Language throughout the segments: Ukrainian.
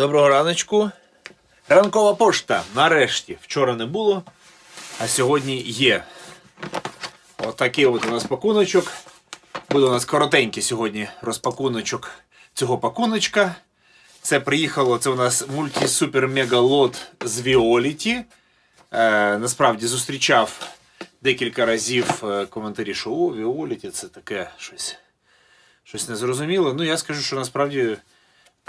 Доброго раночку. Ранкова пошта. Нарешті. Вчора не було, а сьогодні є. Отакий от у нас пакуночок. Буде у нас коротенький сьогодні розпакуночок цього пакуночка. Це приїхало, це у нас мульті-супер-мега-лот з Віоліті. Е, насправді зустрічав декілька разів е, коментарі, що о, Віоліті це таке щось, щось незрозуміле. Ну, я скажу, що насправді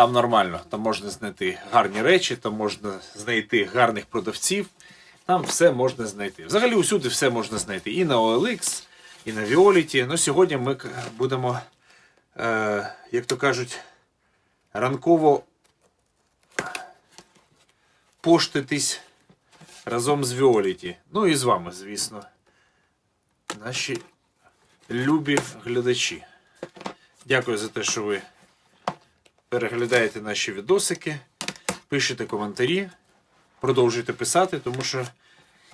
там нормально. Там можна знайти гарні речі, там можна знайти гарних продавців. Там все можна знайти. Взагалі усюди все можна знайти. І на OLX, і на Violet. Ну, сьогодні ми будемо, е, як то кажуть, ранково поштитись разом з Violet. Ну і з вами, звісно. Наші любі глядачі. Дякую за те, що ви переглядаєте наші відосики, пишете коментарі, продовжуйте писати, тому що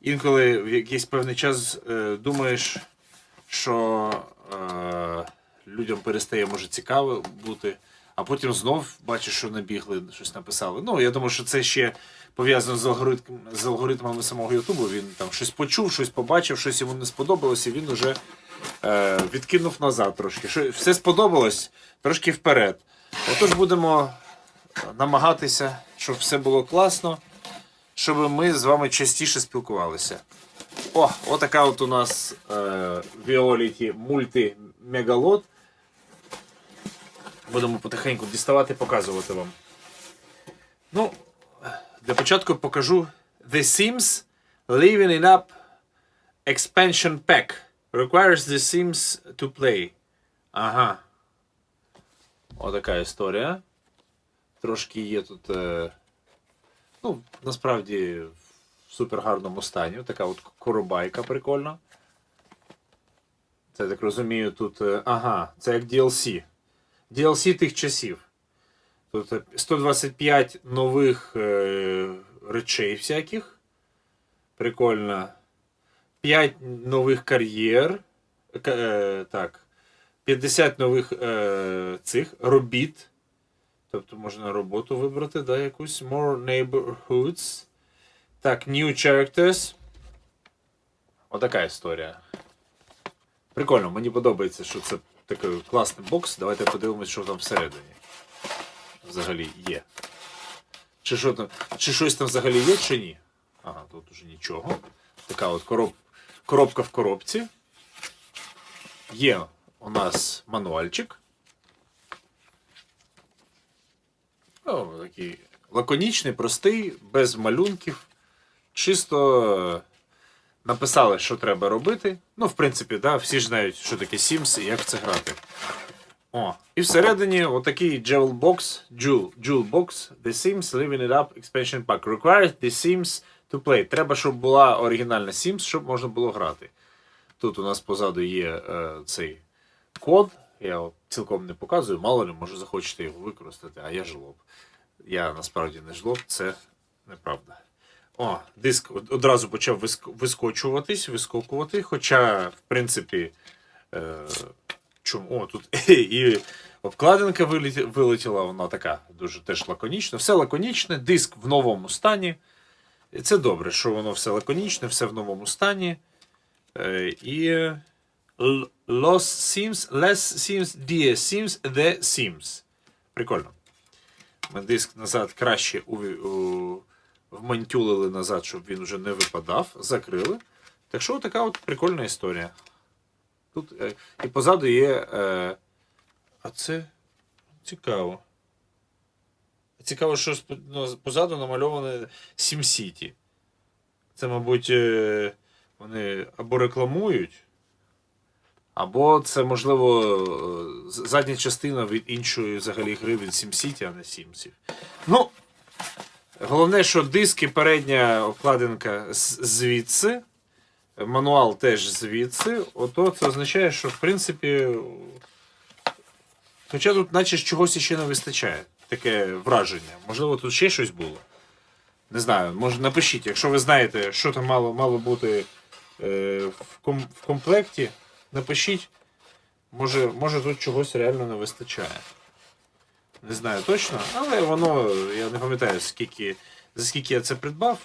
інколи в якийсь певний час е, думаєш, що е, людям перестає може цікаво бути, а потім знов бачиш, що набігли, щось написали. Ну, я думаю, що це ще пов'язано з, алгоритм, з алгоритмами самого Ютубу. Він там щось почув, щось побачив, щось йому не сподобалось, і він уже е, відкинув назад трошки. Що, все сподобалось, трошки вперед. Отож будемо намагатися, щоб все було класно, щоб ми з вами частіше спілкувалися. О, отака от у нас е, Violet мульти мегалот. Будемо потихеньку діставати, показувати вам. Ну, для початку покажу The Sims Living It Up Expansion Pack. Requires The Sims to play. Ага. Отака історія. Трошки є тут. Е, ну, насправді в супер гарному стані. Така от коробайка прикольна. Це так розумію, тут. е, ага, це як DLC. DLC тих часів. Тут е, 125 нових е, речей всяких. Прикольно. 5 нових кар'єр. Е, так. 50 нових е, цих робіт. Тобто можна роботу вибрати, да, якусь. More neighborhoods. Так, new characters. Отака історія. Прикольно, мені подобається, що це такий класний бокс. Давайте подивимось, що там всередині. Взагалі є. Чи, що там, чи щось там взагалі є, чи ні? Ага, тут уже нічого. Така от короб, коробка в коробці. Є у нас мануальчик. О, такий лаконічний, простий, без малюнків. Чисто написали, що треба робити. Ну, в принципі, да, всі ж знають, що таке Sims і як це грати. О, і всередині отакий Jewel Box, Jewel, Jewel Box, The Sims Living It Up Expansion Pack. Requires The Sims to play. Треба, щоб була оригінальна Sims, щоб можна було грати. Тут у нас позаду є е, цей код. Я цілком не показую, мало ли, може захочете його використати, а я жлоб. Я насправді не жлоб, це неправда. О, диск одразу почав вискочуватись, вискокувати. Хоча, в принципі, е, чому? О, тут і обкладинка вилетіла, вона така дуже теж лаконічна. Все лаконічне, диск в новому стані. І це добре, що воно все лаконічне, все в новому стані. Е, і Los Sims, Less Sims, Die Sims, The Sims. Прикольно. Ми диск назад краще у, у, вмантюлили назад, щоб він вже не випадав. Закрили. Так що така от прикольна історія. Тут е, і позаду є. Е, а це цікаво. Цікаво, що ну, позаду намальоване SimCity. Це, мабуть, е, вони або рекламують, або це, можливо, е, задня частина від іншої взагалі гри від SimCity, а не Сімсів. Ну, головне, що диски, передня обкладинка звідси, мануал теж звідси. Ото це означає, що в принципі. Хоча тут, наче чогось ще не вистачає. Таке враження. Можливо, тут ще щось було. Не знаю, може напишіть, якщо ви знаєте, що там мало, мало бути е, в, ком, в комплекті, напишіть. Може, може тут чогось реально не вистачає. Не знаю точно, але воно, я не пам'ятаю, скільки, за скільки я це придбав.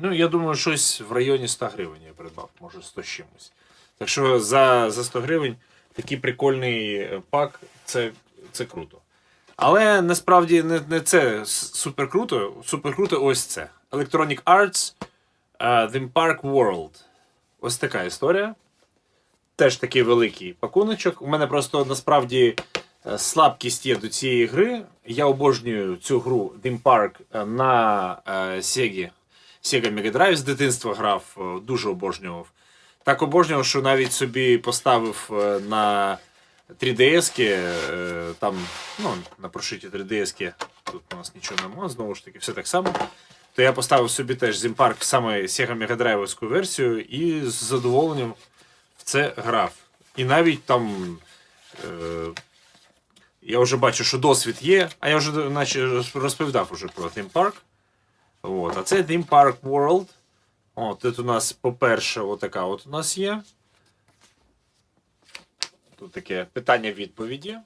Ну, я думаю, щось в районі 100 гривень я придбав, може 100 з чимось. Так що за, за 100 гривень такий прикольний е, пак, це, це круто. Але насправді не, не це супер круто. Супер круто ось це. Electronic Arts е, The Park World. Ось така історія. Теж такий великий пакуночок. У мене просто насправді е, слабкість є до цієї гри. Я обожнюю цю гру Theme Park е, на е, Sega, Sega Mega Drive з дитинства грав, дуже обожнював. Так обожнював, що навіть собі поставив на 3DS, е, там, ну, на прошиті 3DS, тут у нас нічого немає, знову ж таки, все так само. То я поставив собі теж Park саме Sega Mega Drive версію і з задоволенням в це грав. І навіть там. Е, я вже бачу, що досвід є, а я вже наче розповідав уже про Theme Park. От, а це Theme Park World. О, тут у нас, по-перше, отака от у нас є. Тут таке питання-відповіді.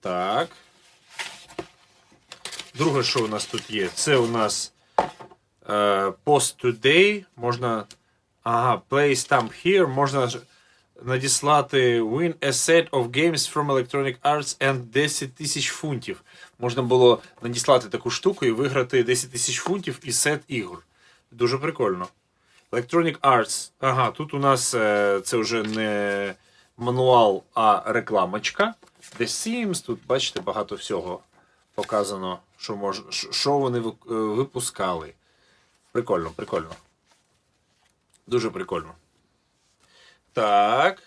Так. Друге, що у нас тут є, це у нас е, Post Today. Можна. Ага, Play Stamp Here. Можна надіслати Win a set of games from Electronic Arts and 10 тисяч фунтів. Можна було надіслати таку штуку і виграти 10 тисяч фунтів і сет ігор. Дуже прикольно. Electronic Arts. Ага, тут у нас е, це вже не мануал, а рекламочка. The Sims, тут, бачите, багато всього показано, що, мож, що- вони е, випускали. Прикольно, прикольно. Дуже прикольно. Так.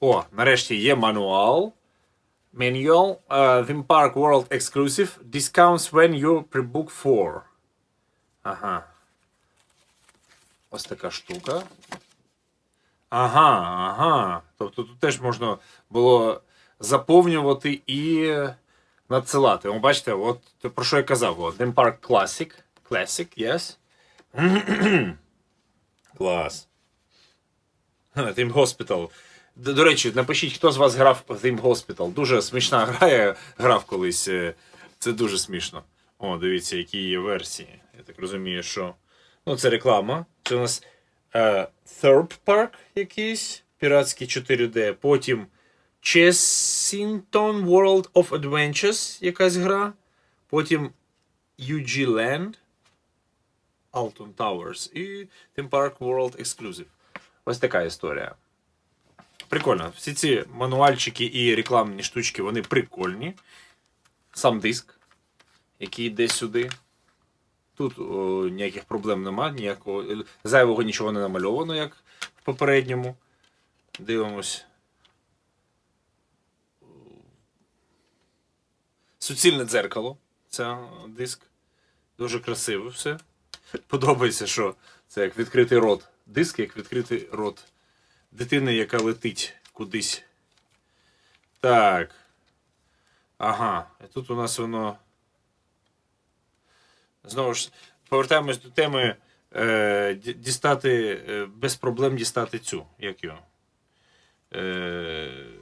О, нарешті є мануал. Manual. Uh, Theme Park World Exclusive. Discounts when you pre-book for. Ага. Ось така штука. Ага, ага. Тобто тут теж можна було заповнювати і надсилати. О, бачите, от про що я казав. От, Theme Park Classic. Classic, yes. Клас. Theme Hospital. До, до речі, напишіть, хто з вас грав в Theme Hospital. Дуже смішна гра, я грав колись. е, Це дуже смішно. О, дивіться, які є версії. Я так розумію, що. Ну, це реклама. Це у нас е, Thorpe Park якийсь, піратський 4D. Потім Chessington World of Adventures, якась гра. Потім UG Land, Alton Towers і Theme Park World Exclusive. Ось така історія. Прикольно. Всі ці мануальчики і рекламні штучки, вони прикольні. Сам диск, який йде сюди. Тут о, ніяких проблем нема, ніякого зайвого нічого не намальовано, як в попередньому. Дивимось. Суцільне дзеркало. Це диск. Дуже красиво все. Подобається, що це як відкритий рот. Диск, як відкритий рот дитини, яка летить кудись. Так. Ага. І тут у нас воно. Знову ж, повертаємось до теми е, дістати, е, без проблем дістати цю. Як його? Е,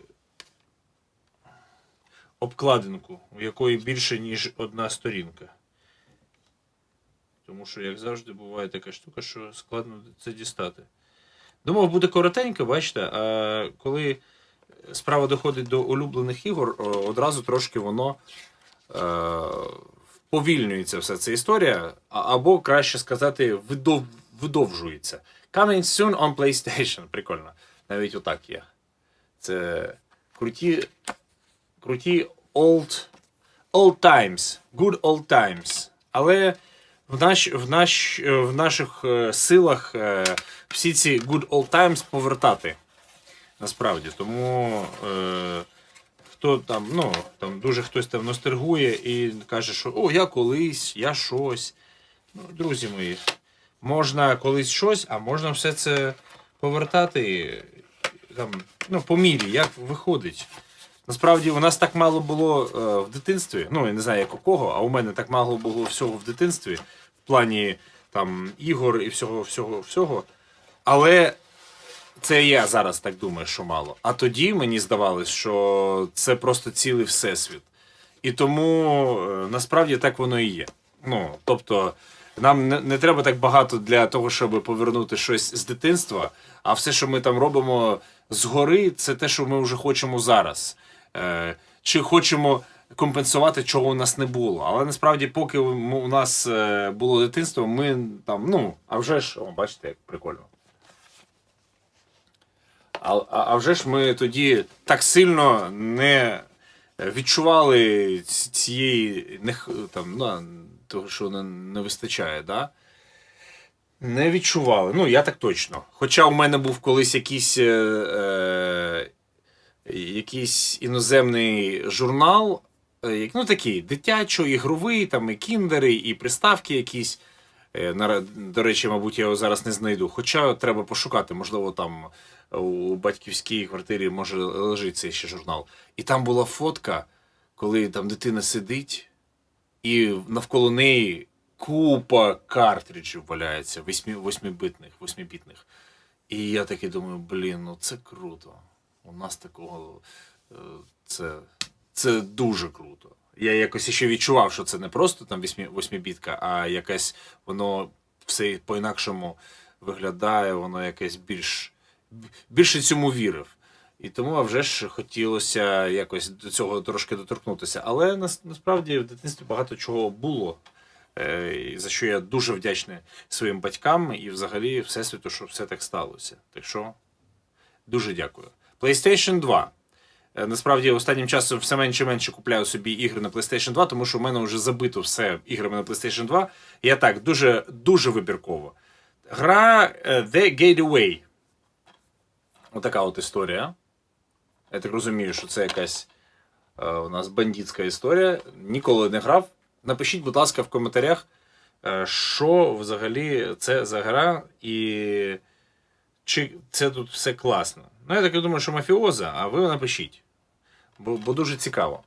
обкладинку, у якої більше, ніж одна сторінка. Тому що, як завжди, буває така штука, що складно це дістати. Думав, буде коротенько, бачите, а коли справа доходить до улюблених ігор, одразу трошки воно е, вповільнюється вся ця історія, або краще сказати, видов, видовжується. Coming soon on PlayStation. Прикольно. Навіть отак є. Це круті, круті old, old times. Good old times. Але в, наш, в, наш, в наших е, силах е, всі ці good old times повертати. Насправді. Тому е, хто там, ну, там дуже хтось там ностальгує і каже, що о, я колись, я щось. Ну, друзі мої, можна колись щось, а можна все це повертати там, ну, по мірі, як виходить. Насправді у нас так мало було е, в дитинстві. Ну, я не знаю, як у кого, а у мене так мало було всього в дитинстві, в плані там ігор і всього, всього, всього. Але Це я зараз так думаю, що мало. А тоді мені здавалось, що це просто цілий всесвіт. І тому е, насправді так воно і є. Ну, тобто, нам не, не треба так багато для того, щоб повернути щось з дитинства, а все, що ми там робимо згори, це те, що ми вже хочемо зараз. Е, чи хочемо компенсувати, чого у нас не було. Але насправді, поки у нас е, було дитинство, ми там, ну, а вже ж, о, бачите, як прикольно. А, а, а вже ж ми тоді так сильно не відчували цієї там, ну, того, що не, вистачає, да? Не відчували. Ну, я так точно. Хоча у мене був колись якийсь, е, е, якийсь іноземний журнал, е, ну такий дитячо-ігровий, там і кіндери, і приставки якісь. Е, До речі, мабуть, я його зараз не знайду. Хоча треба пошукати, можливо, там у батьківській квартирі може лежить цей ще журнал. І там була фотка, коли там дитина сидить, і навколо неї купа картриджів валяється, восьмі, восьмибитних, восьмибітних. І я такий думаю, блін, ну це круто. У нас такого е, це, це дуже круто. Я якось ще відчував, що це не просто там восьмі, восьмибітка, а якесь воно все по-інакшому виглядає, воно якесь більш більше цьому вірив. І тому а вже ж хотілося якось до цього трошки доторкнутися. Але нас, насправді в дитинстві багато чого було, е, за що я дуже вдячний своїм батькам і взагалі Всесвіту, що все так сталося. Так що дуже дякую. PlayStation 2. Е, Насправді, останнім часом все менше і менше купляю собі ігри на PlayStation 2, тому що в мене вже забито все іграми на PlayStation 2. Я так, дуже, дуже вибірково. Гра е, The Gateway. Отака от історія. Я так розумію, що це якась е, у нас бандитська історія. Ніколи не грав. Напишіть, будь ласка, в коментарях, е, що взагалі це за гра і чи це тут все класно. Ну, я так і думаю, що мафіоза, а ви напишіть. Бо, бо дуже цікаво.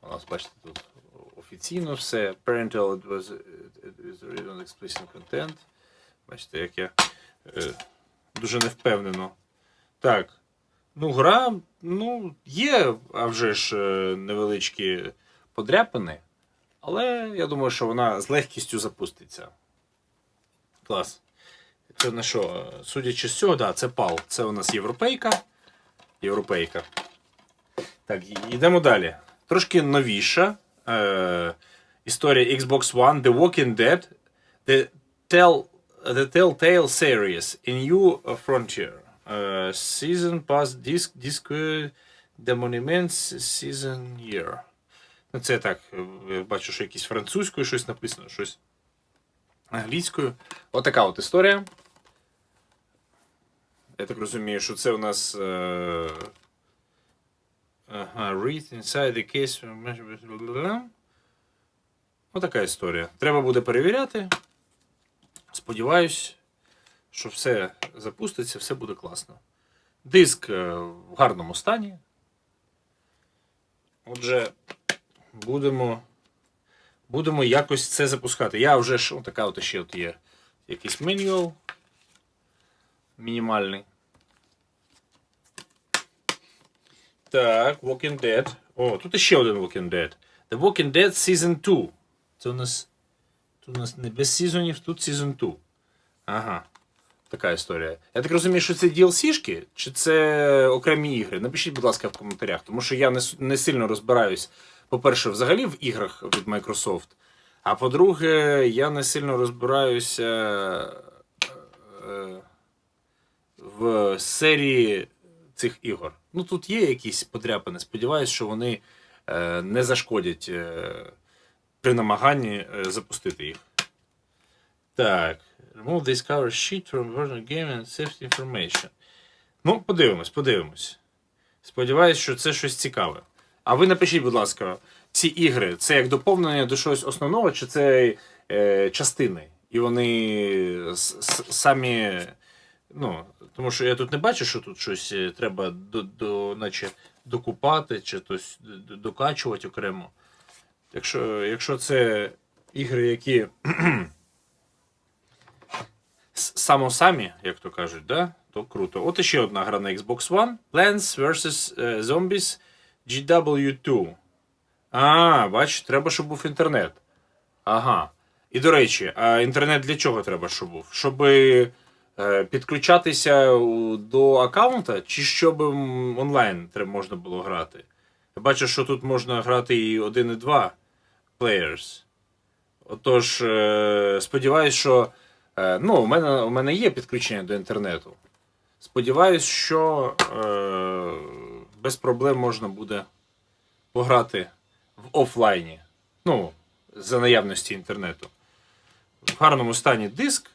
У нас, бачите, тут офіційно все. Parental is written explicit content. Бачите, як я е, дуже невпевнено. Так. Ну, гра, ну, є, а вже ж е, невеличкі подряпини, але я думаю, що вона з легкістю запуститься. Клас. Це на що? е, Судячи з цього, да, це PAL. Це у нас європейка. Європейка. Так, йдемо далі. Трошки новіша. Е, історія Xbox One, The Walking Dead, The, Tell, The Telltale Series, A New Frontier. Е, season Pass Disc, Disc The Monuments Season Year. Ну, це так, е, я бачу, що якісь французькою щось написано, щось англійською. Отака от історія. Я так розумію, що це у нас. Е... Ага, read inside the case. Отака історія. Треба буде перевіряти. Сподіваюсь, що все запуститься, все буде класно. Диск е, в гарному стані. Отже, будемо, будемо якось це запускати. Я вже ж отака от ще от є якийсь менюал мінімальний. Так, Walking Dead. О, тут ще один Walking Dead. The Walking Dead Season 2. Це у нас. Тут у нас не без сезонів, тут Season 2. Ага. Така історія. Я так розумію, що це DLC-шки, чи це окремі ігри? Напишіть, будь ласка, в коментарях, тому що я не, не сильно розбираюсь, по-перше, взагалі в іграх від Microsoft. А по-друге, я не сильно розбираюся е, в серії цих ігор. Ну тут є якісь подряпини. Сподіваюсь, що вони е, не зашкодять е, при намаганні е, запустити їх. Так. Remove this cover sheet from version game and safety information. Ну, подивимось, подивимось. Сподіваюсь, що це щось цікаве. А ви напишіть, будь ласка, ці ігри це як доповнення до чогось основного, чи це е, частини? І вони самі. Ну, тому що я тут не бачу, що тут щось е, треба до, до, наче докупати, чи тось докачувати окремо. Якщо, якщо це ігри, які само самі, як то кажуть, да? то круто. От іще одна гра на Xbox One. Plants vs. е, Zombies GW2. А, бач, треба, щоб був інтернет. Ага. І до речі, а інтернет для чого треба, щоб був? Щоб е, підключатися до аккаунта, чи щоб онлайн можна було грати? Я бачу, що тут можна грати і один, і два players. Отож, е, сподіваюсь, що. е, Ну, у мене, у мене є підключення до інтернету. Сподіваюсь, що е, без проблем можна буде пограти в офлайні. Ну, за наявності інтернету. В гарному стані диск.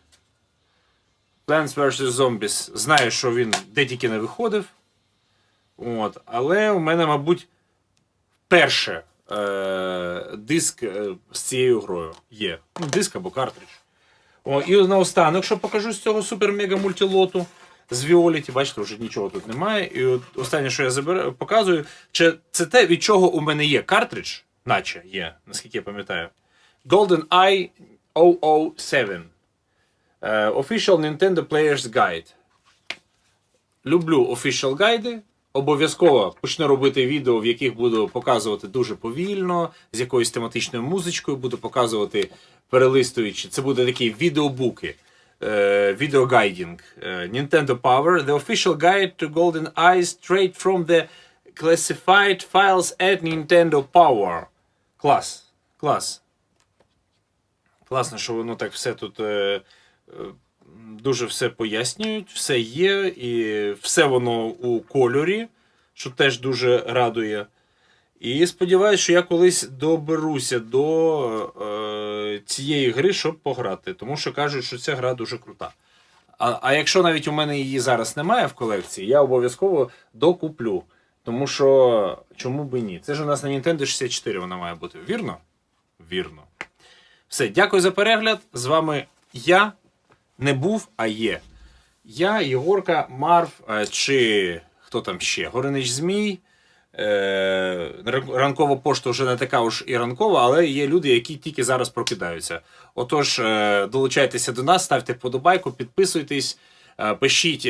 Plants vs. Zombies. Знаю, що він де тільки не виходив. От, але у мене, мабуть, перше е, диск е, з цією грою є. Ну, диск або картридж. О, і наостанок, що покажу з цього супер-мега мультилоту з Віоліті. Бачите, вже нічого тут немає. І от останнє, що я забираю, показую, чи це те, від чого у мене є картридж, наче є, наскільки я пам'ятаю. Golden Eye 007. Е, Official Nintendo Player's Guide. Люблю official гайди. Обов'язково почну робити відео, в яких буду показувати дуже повільно, з якоюсь тематичною музичкою, буду показувати перелистуючи. Це буде такі відеобуки, е, відеогайдінг. Е, Nintendo Power, the official guide to Golden Eye straight from the classified files at Nintendo Power. Клас. Клас. Класно, що воно так все тут е, дуже все пояснюють, все є, і все воно у кольорі, що теж дуже радує. І сподіваюся, що я колись доберуся до е, цієї гри, щоб пограти. Тому що кажуть, що ця гра дуже крута. А, а якщо навіть у мене її зараз немає в колекції, я обов'язково докуплю. Тому що чому би ні? Це ж у нас на Nintendo 64 вона має бути. Вірно? Вірно. Все, дякую за перегляд. З вами я не був, а є. Я, Єгорка, Марв, е, чи хто там ще? Горинич Змій. Е, ранкова пошта вже не така уж і ранкова, але є люди, які тільки зараз прокидаються. Отож, е, долучайтеся до нас, ставте вподобайку, підписуйтесь, пишіть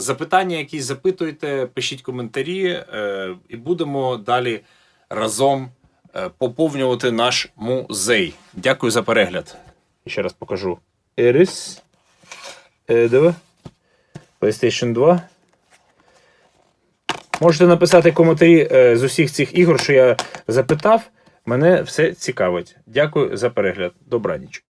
запитання, якісь запитуйте, пишіть коментарі, і будемо далі разом поповнювати наш музей. Дякую за перегляд. Ще раз покажу. Ерис. Е, диви. PlayStation 2. Можете написати коментарі е, з усіх цих ігор, що я запитав. Мене все цікавить. Дякую за перегляд. Добраніч.